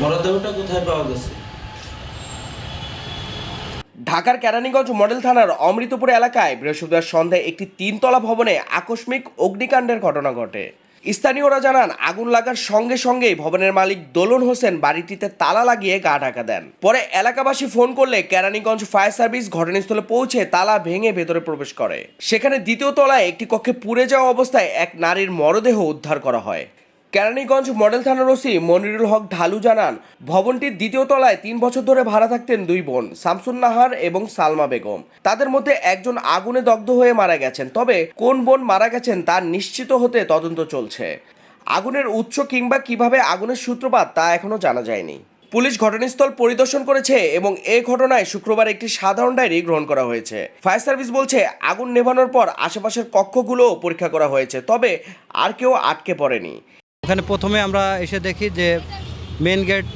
মরদেহটা কোথায় পাওয়া গেছে? ঢাকার কেরানীগঞ্জ মডেল থানার অমৃতপুর এলাকায় বৃহস্পতিবার সন্ধ্যায় একটি তিনতলা ভবনে আকস্মিক অগ্নিকাণ্ডের ঘটনা ঘটে। স্থানীয়রা জানান, আগুন লাগার সঙ্গে সঙ্গেই ভবনের মালিক দোলন হোসেন বাড়িটিতে তালা লাগিয়ে গা ঢাকা দেন। পরে এলাকাবাসী ফোন করলে কেরানীগঞ্জ ফায়ার সার্ভিস ঘটনাস্থলে পৌঁছে তালা ভেঙে ভেতরে প্রবেশ করে। সেখানে দ্বিতীয় তলায় একটি কক্ষে পুড়ে যাওয়া অবস্থায় এক নারীর মরদেহ উদ্ধার করা হয়। কেরানীগঞ্জ মডেল থানার ওসি মনিরুল হক ঢালু জানান, ভবনটির দ্বিতীয় তলায় তিন বছর ধরে ভাড়া থাকতেন দুই বোন, শামসুন নাহার এবং সালমা বেগম। তাদের মধ্যে একজন আগুনে দগ্ধ হয়ে মারা গেছেন, তবে কোন বোন মারা গেছেন তা নিশ্চিত হতে তদন্ত চলছে। আগুনের উৎস কিংবা কীভাবে আগুনের সূত্রপাত তা এখনও জানা যায়নি। পুলিশ ঘটনাস্থল পরিদর্শন করেছে এবং এই ঘটনায় শুক্রবার একটি সাধারণ ডায়েরি গ্রহণ করা হয়েছে। ফায়ার সার্ভিস বলছে, আগুন নেভানোর পর আশেপাশের কক্ষগুলোও পরীক্ষা করা হয়েছে, তবে আর কেউ আটকে পড়েনি। ওখানে প্রথমে আমরা এসে দেখি যে মেন গেট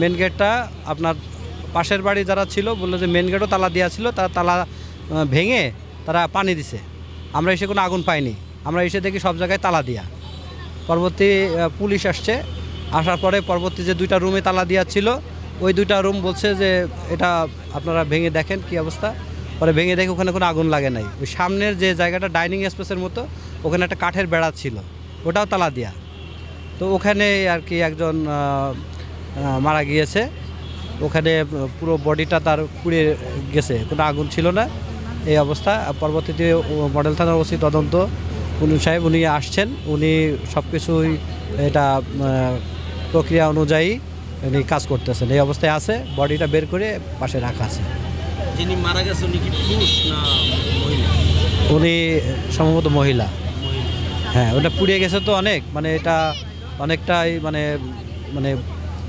মেন গেটটা আপনার পাশের বাড়ি যারা ছিল বলল যে মেন গেটও তালা দেওয়া ছিল, তারা তালা ভেঙে তারা পানি দিছে। আমরা এসে কোনো আগুন পাইনি। আমরা এসে দেখি সব জায়গায় তালা দেওয়া পরবর্তী পুলিশ আসছে। আসার পরে পরবর্তী যে দুইটা রুমে তালা দেওয়া ছিল, ওই দুইটা রুম বলছে যে এটা আপনারা ভেঙে দেখেন কি অবস্থা। পরে ভেঙে দেখে ওখানে কোনো আগুন লাগে নাই। ওই সামনের যে জায়গাটা ডাইনিং স্পেসের মতো, ওখানে একটা কাঠের বেড়া ছিল। ওটাও তালা দেওয়া তো ওখানে আর কি একজন মারা গিয়েছে। ওখানে পুরো বডিটা তার পুড়ে গেছে কোনো আগুন ছিল না এই অবস্থা। পরবর্তীতে মডেল থানার ওসি তদন্ত উনি সাহেব উনি আসছেন উনি সব কিছুই এটা প্রক্রিয়া অনুযায়ী উনি কাজ করতেছেন। এই অবস্থায় আছে বডিটা বের করে পাশে রাখা আছে। যিনি মারা গেছে উনি কি পুরুষ না মহিলা? উনি সম্ভবত মহিলা। মহিলা। হ্যাঁ ওটা পুড়িয়ে গেছে তো অনেক মানে এটা অনেকটাই মানে মানে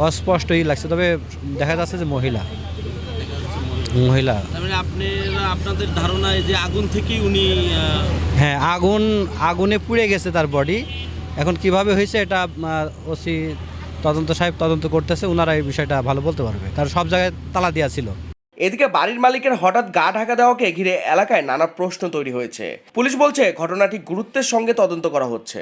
অস্পষ্টই লাগছে। তবে দেখা যাচ্ছে যে মহিলা। মহিলা। মানে আপনারা আপনাদের ধারণায় যে আগুন থেকেই উনি হ্যাঁ আগুন আগুনে পুড়ে গেছে তার বডি এখন কীভাবে হয়েছে এটা ওসি তদন্ত সাহেব তদন্ত করতেছে ওনারা এই বিষয়টা ভালো বলতে পারবে। কারণ সব জায়গায় তালা দেওয়া ছিল। এদিকে বাড়ির মালিকের হঠাৎ গা ঢাকা দেওয়াকে ঘিরে এলাকায় নানা প্রশ্ন তৈরি হয়েছে। পুলিশ বলছে ঘটনাটি গুরুত্বের সঙ্গে তদন্ত করা হচ্ছে।